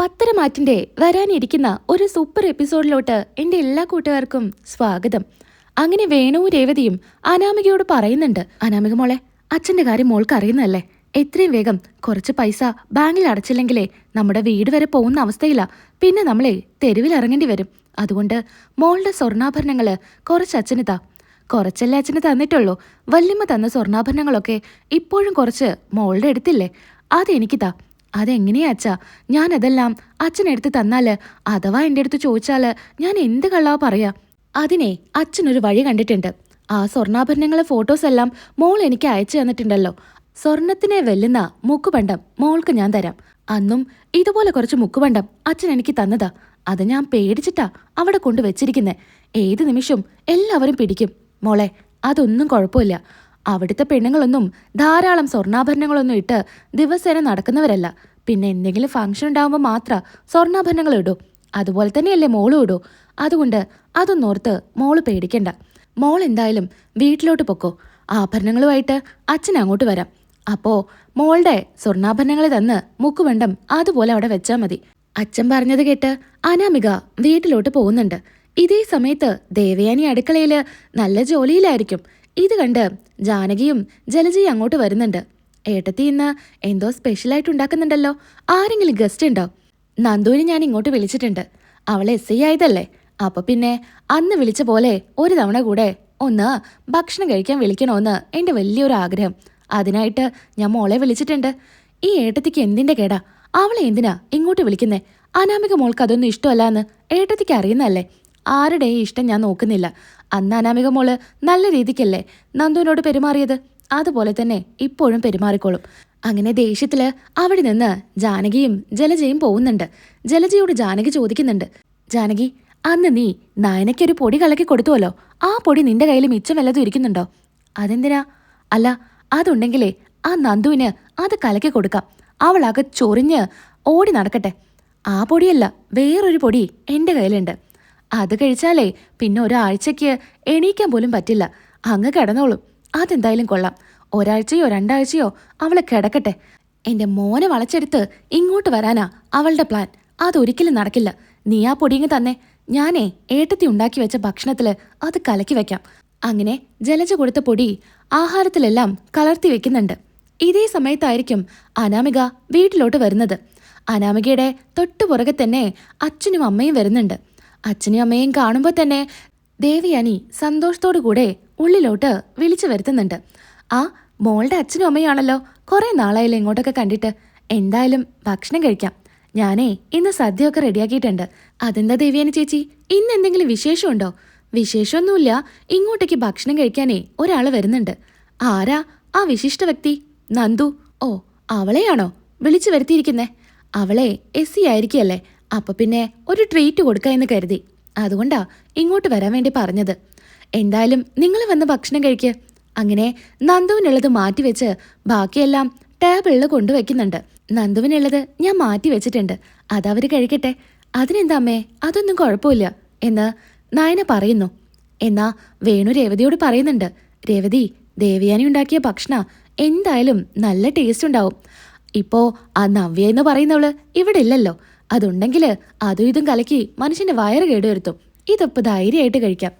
പത്തരമാറ്റിന്റെ വരാനിരിക്കുന്ന ഒരു സൂപ്പർ എപ്പിസോഡിലോട്ട് എന്റെ എല്ലാ കൂട്ടുകാർക്കും സ്വാഗതം. അങ്ങനെ വേണുവും രേവതിയും അനാമികയോട് പറയുന്നുണ്ട് അനാമിക മോളെ അച്ഛന്റെ കാര്യം മോൾക്ക് അറിയുന്നതല്ലേ? എത്രയും വേഗം കുറച്ച് പൈസ ബാങ്കിൽ അടച്ചില്ലെങ്കിലേ നമ്മുടെ വീട് വരെ പോകുന്ന അവസ്ഥയില്ല പിന്നെ നമ്മളെ തെരുവിൽ ഇറങ്ങേണ്ടി വരും. അതുകൊണ്ട് മോളുടെ സ്വർണാഭരണങ്ങൾ കുറച്ച് അച്ഛന് താ. കുറച്ചല്ലേ അച്ഛന് തന്നിട്ടുള്ളൂ. വല്യമ്മ തന്ന സ്വർണാഭരണങ്ങളൊക്കെ ഇപ്പോഴും കുറച്ച് മോളുടെ അടുത്തില്ലേ? അതെനിക്ക് താ. അതെങ്ങനെയാ അച്ഛാ? ഞാൻ അതെല്ലാം അച്ഛനെടുത്ത് തന്നാൽ അഥവാ എന്റെ അടുത്ത് ചോദിച്ചാൽ ഞാൻ എന്ത് കള്ളാ പറയാ? അതിനെ അച്ഛനൊരു വഴി കണ്ടിട്ടുണ്ട്. ആ സ്വർണാഭരണങ്ങളെ ഫോട്ടോസ് എല്ലാം മോൾ എനിക്ക് അയച്ചു തന്നിട്ടുണ്ടല്ലോ. സ്വർണത്തിനെ വെല്ലുന്ന മുക്കുപണ്ടം മോൾക്ക് ഞാൻ തരാം. അന്നും ഇതുപോലെ കുറച്ച് മുക്കുപണ്ടം അച്ഛൻ എനിക്ക് തന്നതാ. അത് ഞാൻ പേടിച്ചിട്ടാ അവിടെ കൊണ്ട് വെച്ചിരിക്കുന്നേ. ഏത് നിമിഷവും എല്ലാവരും പിടിക്കും. മോളെ അതൊന്നും കുഴപ്പമില്ല. അവിടുത്തെ പെണ്ണുങ്ങളൊന്നും ധാരാളം സ്വർണാഭരണങ്ങളൊന്നും ഇട്ട് ദിവസേന നടക്കുന്നവരല്ല. പിന്നെ എന്തെങ്കിലും ഫംഗ്ഷൻ ഉണ്ടാകുമ്പോൾ മാത്രം സ്വർണാഭരണങ്ങൾ ഇടൂ. അതുപോലെ തന്നെയല്ലേ മോളും ഇടൂ. അതുകൊണ്ട് അതൊന്നോർത്ത് മോൾ പേടിക്കണ്ട. മോൾ എന്തായാലും വീട്ടിലോട്ട് പൊക്കോ. ആഭരണങ്ങളുമായിട്ട് അച്ഛൻ അങ്ങോട്ട് വരാം. അപ്പോ മോളുടെ സ്വർണാഭരണങ്ങൾ തന്ന് മുക്കുവണ്ടം അതുപോലെ അവിടെ വെച്ചാൽ മതി. അച്ഛൻ പറഞ്ഞത് കേട്ട് അനാമിക വീട്ടിലോട്ട് പോകുന്നുണ്ട്. ഇതേ സമയത്ത് ദേവയാനി അടുക്കളയിൽ നല്ല ജോലിയിലായിരിക്കും. ഇത് കണ്ട് ജാനകിയും ജലജയും അങ്ങോട്ട് വരുന്നുണ്ട്. ഏട്ടത്തി ഇന്ന് എന്തോ സ്പെഷ്യലായിട്ട് ഉണ്ടാക്കുന്നുണ്ടല്ലോ ആരെങ്കിലും ഗസ്റ്റ് ഉണ്ടോ? നന്ദുവിനെ ഞാൻ ഇങ്ങോട്ട് വിളിച്ചിട്ടുണ്ട്. അവൾ എസ് ഐ ആയതല്ലേ. അപ്പൊ പിന്നെ അന്ന് വിളിച്ച പോലെ ഒരു തവണ കൂടെ ഒന്ന് ഭക്ഷണം കഴിക്കാൻ വിളിക്കണോന്ന് എന്റെ വലിയൊരു ആഗ്രഹം. അതിനായിട്ട് ഞാൻ മോളെ വിളിച്ചിട്ടുണ്ട്. ഈ ഏട്ടത്തിക്ക് എന്തിന്റെ കേടാ? അവളെ എന്തിനാ ഇങ്ങോട്ട് വിളിക്കുന്നേ? അനാമിക മോൾക്ക് അതൊന്നും ഇഷ്ടമല്ല എന്ന് ഏട്ടത്തിക്ക് അറിയുന്നതല്ലേ? ആരുടെയും ഇഷ്ടം ഞാൻ നോക്കുന്നില്ല. അന്ന് അനാമിക മോൾ നല്ല രീതിക്കല്ലേ നന്ദുവിനോട് പെരുമാറിയത്? അതുപോലെ തന്നെ ഇപ്പോഴും പെരുമാറിക്കോളും. അങ്ങനെ ദേഷ്യത്തിൽ അവിടെ നിന്ന് ജാനകിയും ജലജയും പോകുന്നുണ്ട്. ജലജയോട് ജാനകി ചോദിക്കുന്നുണ്ട്. ജാനകി അന്ന് നീ നായനയ്ക്കൊരു പൊടി കലക്കി കൊടുത്തുവല്ലോ. ആ പൊടി നിന്റെ കയ്യിൽ മിച്ചം വല്ലതും ഇരിക്കുന്നുണ്ടോ? അതെന്തിനാ? അല്ല അതുണ്ടെങ്കിലേ ആ നന്ദുവിന് അത് കലക്കി കൊടുക്കാം. അവളാകെ ചൊറിഞ്ഞ് ഓടി നടക്കട്ടെ. ആ പൊടിയല്ല വേറൊരു പൊടി എന്റെ കയ്യിലുണ്ട്. അത് കഴിച്ചാലേ പിന്നെ ഒരാഴ്ചയ്ക്ക് എണീക്കാൻ പോലും പറ്റില്ല. അങ്ങ് കിടന്നോളും. അതെന്തായാലും കൊള്ളാം. ഒരാഴ്ചയോ രണ്ടാഴ്ചയോ അവൾ കിടക്കട്ടെ. എന്റെ മോനെ വളച്ചെടുത്ത് ഇങ്ങോട്ട് വരാനാ അവളുടെ പ്ലാൻ. അതൊരിക്കലും നടക്കില്ല. നീ ആ പൊടിയങ്ങ് തന്നെ. ഞാനേ ഏട്ടത്തി ഉണ്ടാക്കി വെച്ച ഭക്ഷണത്തിൽ അത് കലക്കി വെക്കാം. അങ്ങനെ ജലജ കൊടുത്ത പൊടി ആഹാരത്തിലെല്ലാം കലർത്തി വെക്കുന്നുണ്ട്. ഇതേ സമയത്തായിരിക്കും അനാമിക വീട്ടിലോട്ട് വരുന്നത്. അനാമികയുടെ തൊട്ടുപുറകെ തന്നെ അച്ഛനും അമ്മയും വരുന്നുണ്ട്. അച്ഛനും അമ്മയും കാണുമ്പോൾ തന്നെ ദേവിയാനി സന്തോഷത്തോടു കൂടെ ഉള്ളിലോട്ട് വിളിച്ചു വരുത്തുന്നുണ്ട്. ആ മോളുടെ അച്ഛനും അമ്മയാണല്ലോ കുറേ നാളായാലും ഇങ്ങോട്ടൊക്കെ കണ്ടിട്ട്. എന്തായാലും ഭക്ഷണം കഴിക്കാം. ഞാനേ ഇന്ന് സദ്യയൊക്കെ റെഡിയാക്കിയിട്ടുണ്ട്. അതെന്താ ദേവിയാനി ചേച്ചി? ഇന്ന് എന്തെങ്കിലും വിശേഷമുണ്ടോ? വിശേഷമൊന്നുമില്ല. ഇങ്ങോട്ടേക്ക് ഭക്ഷണം കഴിക്കാനേ ഒരാൾ വരുന്നുണ്ട്. ആരാ? ആ വിശിഷ്ട വ്യക്തി. നന്ദു. ഓ അവളെയാണോ? വിളിച്ചു വരുത്തിയിരിക്കുന്നേ. അവളെ എസ് സി ആയിരിക്കല്ലേ അപ്പൊ പിന്നെ ഒരു ട്രീറ്റ് കൊടുക്കുക എന്ന് കരുതി. അതുകൊണ്ടാ ഇങ്ങോട്ട് വരാൻ വേണ്ടി പറഞ്ഞത്. എന്തായാലും നിങ്ങൾ വന്ന് ഭക്ഷണം കഴിക്ക്. അങ്ങനെ നന്ദുവിനുള്ളത് മാറ്റിവെച്ച് ബാക്കിയെല്ലാം ടേബിളിൽ കൊണ്ടുവയ്ക്കുന്നുണ്ട് നന്ദുവിനുള്ളത് ഞാൻ മാറ്റി വെച്ചിട്ടുണ്ട്. അതവര് കഴിക്കട്ടെ. അതിനെന്താ അമ്മേ? അതൊന്നും കുഴപ്പമില്ല എന്ന് നായന പറയുന്നു. എന്നാ വേണു രേവതിയോട് പറയുന്നുണ്ട്. രേവതി ദേവയാനി ഉണ്ടാക്കിയ ഭക്ഷണ എന്തായാലും നല്ല ടേസ്റ്റ് ഉണ്ടാവും. ഇപ്പോ ആ നവ്യ എന്ന് പറയുന്നവൾ ഇവിടെ ഇല്ലല്ലോ. അതുണ്ടെങ്കിൽ അതും ഇതും കലക്കി മനുഷ്യന്റെ വയറ് കേടുവരുത്തും. ഇതൊപ്പം ധൈര്യമായിട്ട് കഴിക്കാം.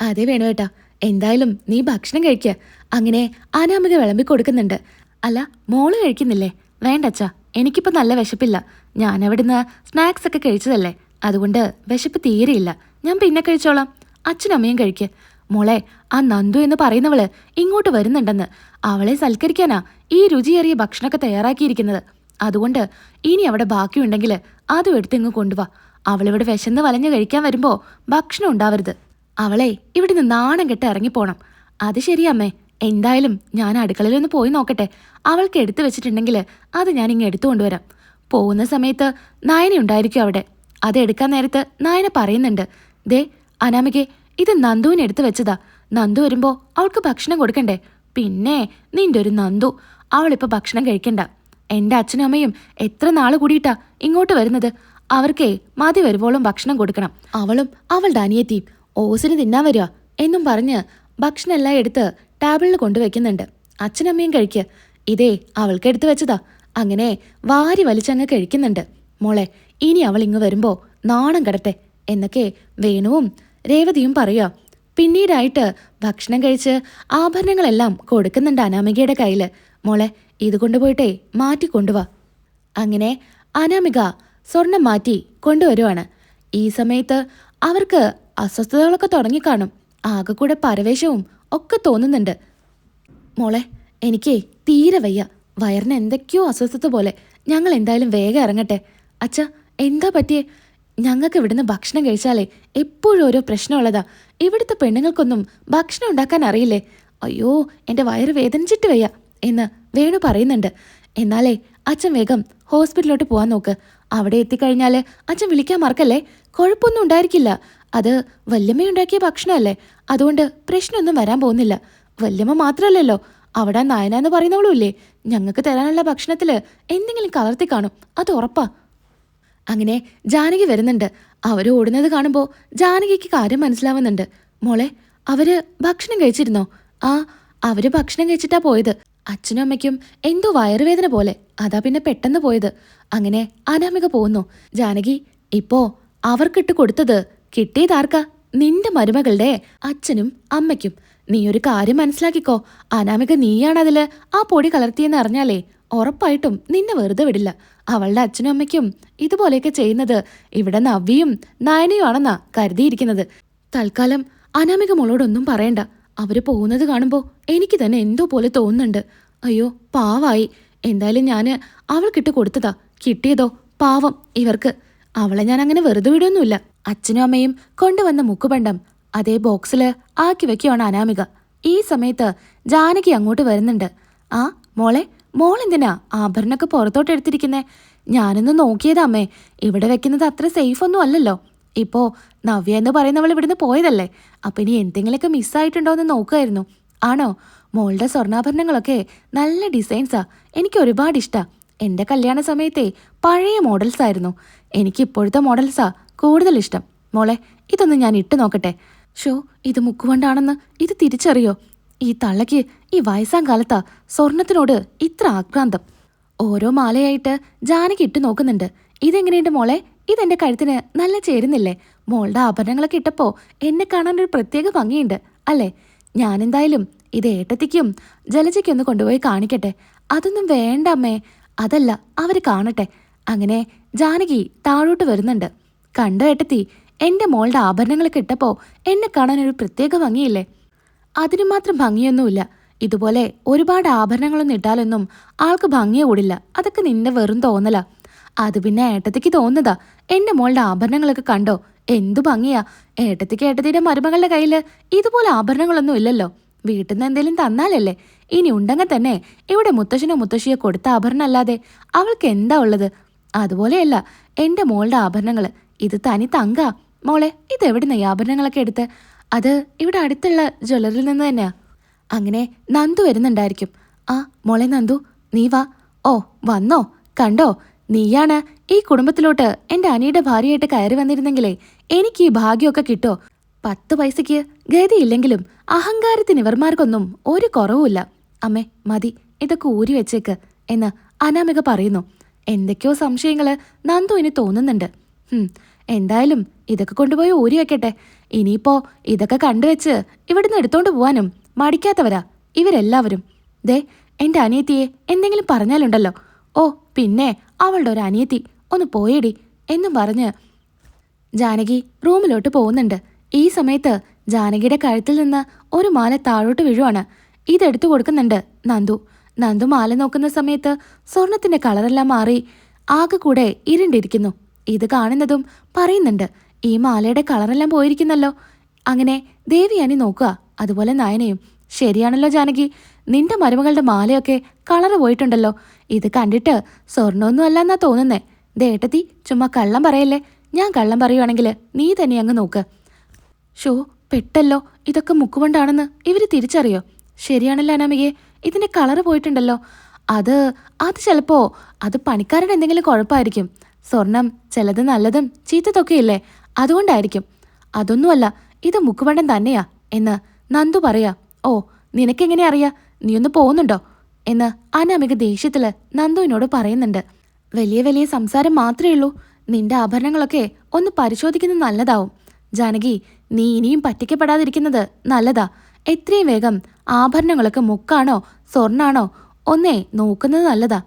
അതെ വേണു ഏട്ടാ. എന്തായാലും നീ ഭക്ഷണം കഴിക്കുക അങ്ങനെ അനാമിക വിളമ്പി കൊടുക്കുന്നുണ്ട്. അല്ല മോൾ കഴിക്കുന്നില്ലേ? വേണ്ട അച്ഛാ എനിക്കിപ്പോ നല്ല വിശപ്പില്ല. ഞാൻ അവിടുന്ന് സ്നാക്സ് ഒക്കെ കഴിച്ചതല്ലേ. അതുകൊണ്ട് വിശപ്പ് തീരെയില്ല. ഞാൻ പിന്നെ കഴിച്ചോളാം. അച്ഛനും അമ്മയും കഴിക്ക്. മോളെ ആ നന്ദു എന്ന് പറയുന്നവൾ ഇങ്ങോട്ട് വരുന്നുണ്ടെന്ന്. അവളെ സൽക്കരിക്കാനാ ഈ രുചിയേറിയ ഭക്ഷണമൊക്കെ തയ്യാറാക്കിയിരിക്കുന്നത്. അതുകൊണ്ട് ഇനി അവിടെ ബാക്കിയുണ്ടെങ്കിൽ അതും എടുത്തിങ്ങ് കൊണ്ടുവാ. അവളിവിടെ വിശന്ന് വലഞ്ഞു കഴിക്കാൻ വരുമ്പോ ഭക്ഷണം ഉണ്ടാവരുത്. അവളെ ഇവിടുന്ന് നാണം കെട്ട് ഇറങ്ങിപ്പോണം. അത് ശരിയമ്മേ എന്തായാലും ഞാൻ അടുക്കളയിലൊന്ന് പോയി നോക്കട്ടെ. അവൾക്ക് എടുത്തു വെച്ചിട്ടുണ്ടെങ്കിൽ അത് ഞാൻ ഇങ്ങ് എടുത്തു കൊണ്ടുവരാം. പോകുന്ന സമയത്ത് നായന ഉണ്ടായിരിക്കും അവിടെ. അത് എടുക്കാൻ നേരത്ത് നായന പറയുന്നുണ്ട്. ദേ അനാമികെ ഇത് നന്ദുവിന് എടുത്തു വെച്ചതാ. നന്ദു വരുമ്പോ അവൾക്ക് ഭക്ഷണം കൊടുക്കണ്ടേ? പിന്നെ നിന്റെ ഒരു നന്ദു. അവളിപ്പോ ഭക്ഷണം കഴിക്കണ്ട. എന്റെ അച്ഛനും അമ്മയും എത്ര നാൾ കൂടിയിട്ടാ ഇങ്ങോട്ട് വരുന്നത്? അവർക്കേ മതി വരുവോളം ഭക്ഷണം കൊടുക്കണം. അവളും അവളുടെ അനിയത്തിയും ഓസിന് തിന്നാൻ വരിക എന്നും പറഞ്ഞ് ഭക്ഷണം എല്ലാം എടുത്ത് ടേബിളിൽ കൊണ്ടുവയ്ക്കുന്നുണ്ട്. അച്ഛനമ്മയും കഴിക്ക്. ഇതേ അവൾക്ക് എടുത്തു വെച്ചതാ. അങ്ങനെ വാരി വലിച്ചങ്ങ് കഴിക്കുന്നുണ്ട്. മോളെ ഇനി അവൾ ഇങ്ങ് വരുമ്പോ നാണം കടട്ടെ എന്നൊക്കെ വേണുവും രേവതിയും പറയുക. പിന്നീടായിട്ട് ഭക്ഷണം കഴിച്ച് ആഭരണങ്ങളെല്ലാം കൊടുക്കുന്നുണ്ട് അനാമികയുടെ കയ്യിൽ. മോളെ ഇത് കൊണ്ടുപോയിട്ടേ മാറ്റി കൊണ്ടുവാ. അങ്ങനെ അനാമിക സ്വർണം മാറ്റി കൊണ്ടുവരുവാണ്. ഈ സമയത്ത് അവർക്ക് അസ്വസ്ഥതകളൊക്കെ തുടങ്ങിക്കാണും ആകെ കൂടെ പരവേശവും ഒക്കെ തോന്നുന്നുണ്ട്. മോളെ എനിക്കേ തീരെ വയ്യ. വയറിന് എന്തൊക്കെയോ അസ്വസ്ഥത പോലെ. ഞങ്ങൾ എന്തായാലും വേഗം ഇറങ്ങട്ടെ. അച്ഛ എന്താ പറ്റിയേ? ഞങ്ങൾക്ക് ഇവിടുന്ന് ഭക്ഷണം കഴിച്ചാലേ എപ്പോഴും ഓരോ പ്രശ്നമുള്ളതാ. ഇവിടുത്തെ പെണ്ണുങ്ങൾക്കൊന്നും ഭക്ഷണം ഉണ്ടാക്കാൻ അറിയില്ലേ? അയ്യോ എന്റെ വയറ് വേദനിച്ചിട്ട് വയ്യ. എന്ന് വേണു പറയുന്നുണ്ട്. എന്നാലേ അച്ഛൻ വേഗം ഹോസ്പിറ്റലിലോട്ട് പോവാൻ നോക്ക്. അവിടെ എത്തിക്കഴിഞ്ഞാൽ അച്ഛൻ വിളിക്കാൻ മറക്കല്ലേ? കുഴപ്പമൊന്നും ഉണ്ടായിരിക്കില്ല. അത് വല്യമ്മയുണ്ടാക്കിയ ഭക്ഷണമല്ലേ? അതുകൊണ്ട് പ്രശ്നമൊന്നും വരാൻ പോകുന്നില്ല. വല്യമ്മ മാത്രമല്ലല്ലോ. അവിടെ നായന എന്ന് പറയുന്നവളുമില്ലേ? ഞങ്ങൾക്ക് തരാനുള്ള ഭക്ഷണത്തിൽ എന്തെങ്കിലും കലർത്തി കാണും. അത് ഉറപ്പാ. അങ്ങനെ ജാനകി വരുന്നുണ്ട്. അവർ ഓടുന്നത് കാണുമ്പോൾ ജാനകിക്ക് കാര്യം മനസ്സിലാവുന്നുണ്ട്. മോളെ അവർ ഭക്ഷണം കഴിച്ചിരുന്നോ? ആ അവർ ഭക്ഷണം കഴിച്ചിട്ടാ പോയത്. അച്ഛനും അമ്മയ്ക്കും എന്തോ വയറുവേദന പോലെ. അതാ പിന്നെ പെട്ടെന്ന് പോയത്. അങ്ങനെ അനാമിക പോകുന്നു. ജാനകി ഇപ്പോ അവർക്കിട്ട് കൊടുത്തത് കിട്ടിയതാർക്കാ നിന്റെ മരുമകളുടെ അച്ഛനും അമ്മയ്ക്കും. നീ ഒരു കാര്യം മനസ്സിലാക്കിക്കോ. അനാമിക നീയാണതിൽ ആ പൊടി കലർത്തിയെന്ന് അറിഞ്ഞാലേ ഉറപ്പായിട്ടും നിന്നെ വെറുതെ വിടില്ല. അവളുടെ അച്ഛനും അമ്മയ്ക്കും ഇതുപോലെയൊക്കെ ചെയ്യുന്നത് ഇവിടെ നയനയും ആണെന്നാ കരുതിയിരിക്കുന്നത്. തൽക്കാലം അനാമിക മോളോടൊന്നും പറയണ്ട. അവർ പോകുന്നത് കാണുമ്പോൾ എനിക്ക് തന്നെ എന്തോ പോലെ തോന്നുന്നുണ്ട്. അയ്യോ പാവായി. എന്തായാലും ഞാൻ അവൾക്കിട്ട് കൊടുത്തതാ. കിട്ടിയതോ? പാവം ഇവർക്ക്. അവളെ ഞാൻ അങ്ങനെ വെറുതെ വിടൊന്നുമില്ല അച്ഛനും അമ്മയും കൊണ്ടുവന്ന മുക്കുപണ്ടം അതേ ബോക്സിൽ ആക്കി വെക്കുവാണ് അനാമിക. ഈ സമയത്ത് ജാനകി അങ്ങോട്ട് വരുന്നുണ്ട്. ആ മോളെ മോളെന്തിനാ ആഭരണമൊക്കെ പുറത്തോട്ട് എടുത്തിരിക്കുന്നേ? ഞാനൊന്ന് നോക്കിയതാ അമ്മേ. ഇവിടെ വെക്കുന്നത് അത്ര സേഫ് ഒന്നും അല്ലല്ലോ. ഇപ്പോ നവ്യ എന്ന് പറയുന്നവൾ ഇവിടുന്ന് പോയതല്ലേ? അപ്പൊ ഇനി എന്തെങ്കിലുമൊക്കെ മിസ്സായിട്ടുണ്ടോ എന്ന് നോക്കുമായിരുന്നു ആണോ? മോളുടെ സ്വർണാഭരണങ്ങളൊക്കെ നല്ല ഡിസൈൻസാ എനിക്ക് ഒരുപാട് ഇഷ്ടാ. എന്റെ കല്യാണ സമയത്തെ പഴയ മോഡൽസ് ആയിരുന്നു. എനിക്ക് ഇപ്പോഴത്തെ മോഡൽസാ കൂടുതൽ ഇഷ്ടം. മോളെ ഇതൊന്ന് ഞാൻ ഇട്ട് നോക്കട്ടെ. ഷോ ഇത് മുക്കുകൊണ്ടാണെന്ന് ഇത് തിരിച്ചറിയോ? ഈ തള്ളയ്ക്ക് ഈ വയസ്സാം കാലത്താ സ്വർണത്തിനോട് ഇത്ര ആക്രാന്തം. ഓരോ മാലയായിട്ട് ജാനകി ഇട്ട് നോക്കുന്നുണ്ട്. ഇതെങ്ങനെയുണ്ട് മോളെ? ഇതെന്റെ കഴുത്തിന് നല്ല ചേരുന്നില്ലേ? മോളുടെ ആഭരണങ്ങളൊക്കെ ഇട്ടപ്പോ എന്നെ കാണാൻ ഒരു പ്രത്യേക ഭംഗിയുണ്ട് അല്ലേ? ഞാനെന്തായാലും ഇത് ഏട്ടത്തിക്കും ജലജയ്ക്കും ഒന്ന് കൊണ്ടുപോയി കാണിക്കട്ടെ. അതൊന്നും വേണ്ട അമ്മേ. അതല്ല അവർ കാണട്ടെ. അങ്ങനെ ജാനകി താഴോട്ട് വരുന്നുണ്ട്. കണ്ടോ ഏട്ടത്തി എന്റെ മോളുടെ ആഭരണങ്ങളൊക്കെ ഇട്ടപ്പോ എന്നെ കാണാൻ ഒരു പ്രത്യേക ഭംഗിയില്ലേ? അതിനു മാത്രം ഭംഗിയൊന്നുമില്ല. ഇതുപോലെ ഒരുപാട് ആഭരണങ്ങളൊന്നും ഇട്ടാലൊന്നും ആൾക്ക് ഭംഗിയെ കൂടില്ല അതൊക്കെ നിന്റെ വെറും തോന്നലാ. അത് പിന്നെ ഏട്ടത്തിക്ക് തോന്നുന്നതാ. എന്റെ മോളുടെ ആഭരണങ്ങളൊക്കെ കണ്ടോ? എന്തു ഭംഗിയാ. ഏട്ടത്തിക്ക് ഏട്ടത്തിയുടെ മരുമകളുടെ കയ്യിൽ ഇതുപോലെ ആഭരണങ്ങളൊന്നും ഇല്ലല്ലോ. വീട്ടിൽ നിന്ന് എന്തെങ്കിലും തന്നാലല്ലേ. ഇനി ഉണ്ടെങ്കിൽ തന്നെ ഇവിടെ മുത്തശ്ശനോ മുത്തശ്ശിയോ കൊടുത്ത ആഭരണം അല്ലാതെ അവൾക്ക് എന്താ ഉള്ളത്? അതുപോലെയല്ല എന്റെ മോളുടെ ആഭരണങ്ങൾ ഇത് തനി തങ്കാ. മോളെ ഇതെവിടുന്ന ഈ ആഭരണങ്ങളൊക്കെ എടുത്ത്? അത് ഇവിടെ അടുത്തുള്ള ജ്വല്ലറിയിൽ നിന്ന് തന്നെയാ. അങ്ങനെ നന്ദു വരുന്നുണ്ടായിരിക്കും. ആ മോളെ നന്ദു നീ വാ. ഓ വന്നോ. കണ്ടോ? നീയാണ് ഈ കുടുംബത്തിലോട്ട് എന്റെ അനിയുടെ ഭാര്യയായിട്ട് കയറി വന്നിരുന്നെങ്കിലേ എനിക്ക് ഈ ഭാഗ്യമൊക്കെ കിട്ടോ? പത്ത് പൈസയ്ക്ക് ഗതിയില്ലെങ്കിലും അഹങ്കാരത്തിന് ഇവർമാർക്കൊന്നും ഒരു കുറവുമില്ല. അമ്മേ മതി ഇതൊക്കെ ഊരി വെച്ചേക്ക് എന്ന് അനാമിക പറയുന്നു. എന്തൊക്കെയോ സംശയങ്ങൾ നന്ദുവിന് തോന്നുന്നുണ്ട്. ഹും, എന്തായാലും ഇതൊക്കെ കൊണ്ടുപോയി ഊരി വെക്കട്ടെ. ഇനിയിപ്പോ ഇതൊക്കെ കണ്ടുവെച്ച് ഇവിടുന്ന് എടുത്തോണ്ട് പോവാനും മടിക്കാത്തവരാ ഇവരെല്ലാവരും. ദേ എന്റെ അനിയത്തിയെ എന്തെങ്കിലും പറഞ്ഞാലുണ്ടല്ലോ. ഓ പിന്നെ അവളുടെ ഒരു അനിയത്തി. ഒന്ന് പോയേടി എന്നും പറഞ്ഞ് ജാനകി റൂമിലോട്ട് പോകുന്നുണ്ട്. ഈ സമയത്ത് ജാനകിയുടെ കഴുത്തിൽ നിന്ന് ഒരു മാല താഴോട്ട് വീഴുവാണ്. ഇതെടുത്തു കൊടുക്കുന്നുണ്ട് നന്ദു. നന്ദു മാല നോക്കുന്ന സമയത്ത് സ്വർണത്തിന്റെ കളറെല്ലാം മാറി ആകെ കൂടെ ഇരുണ്ടിരിക്കുന്നു. ഇത് കാണുന്നതും പറയുന്നുണ്ട് ഈ മാലയുടെ കളറെല്ലാം പോയിരിക്കുന്നല്ലോ. അങ്ങനെ ദേവിയാനി നോക്കുക അതുപോലെ നയനയും. ശരിയാണല്ലോ ജാനകി. നിന്റെ മരുമകളുടെ മാലയൊക്കെ കളറ് പോയിട്ടുണ്ടല്ലോ. ഇത് കണ്ടിട്ട് സ്വർണമൊന്നും അല്ലെന്നാ തോന്നുന്നേ. ദേട്ടത്തി ചുമ്മാ കള്ളം പറയല്ലേ. ഞാൻ കള്ളം പറയുവാണെങ്കിൽ നീ തന്നെ അങ്ങ് നോക്ക്. ഷോ പെട്ടല്ലോ. ഇതൊക്കെ മുക്കുകൊണ്ടാണെന്ന് ഇവർ തിരിച്ചറിയോ? ശരിയാണല്ലോ അനാമികയെ. ഇതിന്റെ കളറ് പോയിട്ടുണ്ടല്ലോ. അത് അത് ചിലപ്പോ അത് പണിക്കാരുടെ എന്തെങ്കിലും കുഴപ്പമായിരിക്കും സ്വർണം ചിലത് നല്ലതും ചീത്തതൊക്കെ ഇല്ലേ അതുകൊണ്ടായിരിക്കും. അതൊന്നുമല്ല ഇത് മുക്കുവണ്ടം തന്നെയാ എന്ന് നന്ദു പറയാ. ഓ നിനക്കെങ്ങനെ അറിയാ? നീ ഒന്ന് പോകുന്നുണ്ടോ? എന്ന് അനാമിക ദേഷ്യത്തിൽ നന്ദുവിനോട് പറയുന്നുണ്ട്. വലിയ വലിയ സംസാരം മാത്രമേ ഉള്ളൂ. നിന്റെ ആഭരണങ്ങളൊക്കെ ഒന്ന് പരിശോധിക്കുന്നത് നല്ലതാവും. ജാനകി നീ ഇനിയും പറ്റിക്കപ്പെടാതിരിക്കുന്നത് നല്ലതാ. എത്രയും വേഗം ആഭരണങ്ങളൊക്കെ മുക്കാണോ സ്വർണാണോ ഒന്നേ നോക്കുന്നത് നല്ലതാ.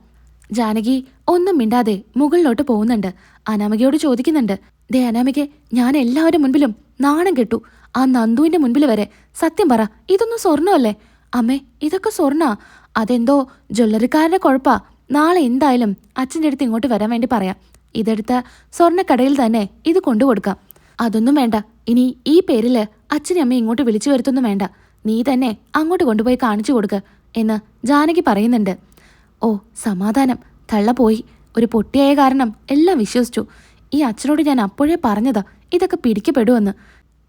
ജാനകി ഒന്നും മിണ്ടാതെ മുകളിലോട്ട് പോകുന്നുണ്ട്. അനാമികയോട് ചോദിക്കുന്നുണ്ട്. ദേ അനാമികെ ഞാൻ എല്ലാവരുടെ മുൻപിലും നാണം കെട്ടു. ആ നന്ദുവിന്റെ മുൻപിൽ വരെ സത്യം പറ ഇതൊന്നും സ്വർണമല്ലേ? അമ്മേ ഇതൊക്കെ സ്വർണ അതെന്തോ ജ്വല്ലറിക്കാരന്റെ കുഴപ്പാ. നാളെ എന്തായാലും അച്ഛന്റെ അടുത്ത് ഇങ്ങോട്ട് വരാൻ വേണ്ടി പറയാം. ഇതെടുത്ത സ്വർണക്കടയിൽ തന്നെ ഇത് കൊണ്ടുകൊടുക്കാം. അതൊന്നും വേണ്ട. ഇനി ഈ പേരിൽ അച്ഛനെ അമ്മ ഇങ്ങോട്ട് വിളിച്ചു വരുത്തൊന്നും വേണ്ട. നീ തന്നെ അങ്ങോട്ട് കൊണ്ടുപോയി കാണിച്ചു കൊടുക്ക എന്ന് ജാനകി പറയുന്നുണ്ട്. ഓ സമാധാനം. തള്ള പോയി. ഒരു പൊട്ടിയായ കാരണം എല്ലാം വിശ്വസിച്ചു. ഈ അച്ഛനോട് ഞാൻ അപ്പോഴേ പറഞ്ഞതാ. ഇതൊക്കെ പിടിക്കപ്പെടുമെന്ന്.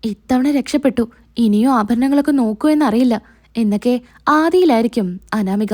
ഇത്തവണ രക്ഷപ്പെട്ടു. ഇനിയോ ആഭരണങ്ങളൊക്കെ നോക്കൂ എന്നറിയില്ല. എന്നൊക്കെ ആദിയിലായിരിക്കും അനാമിക.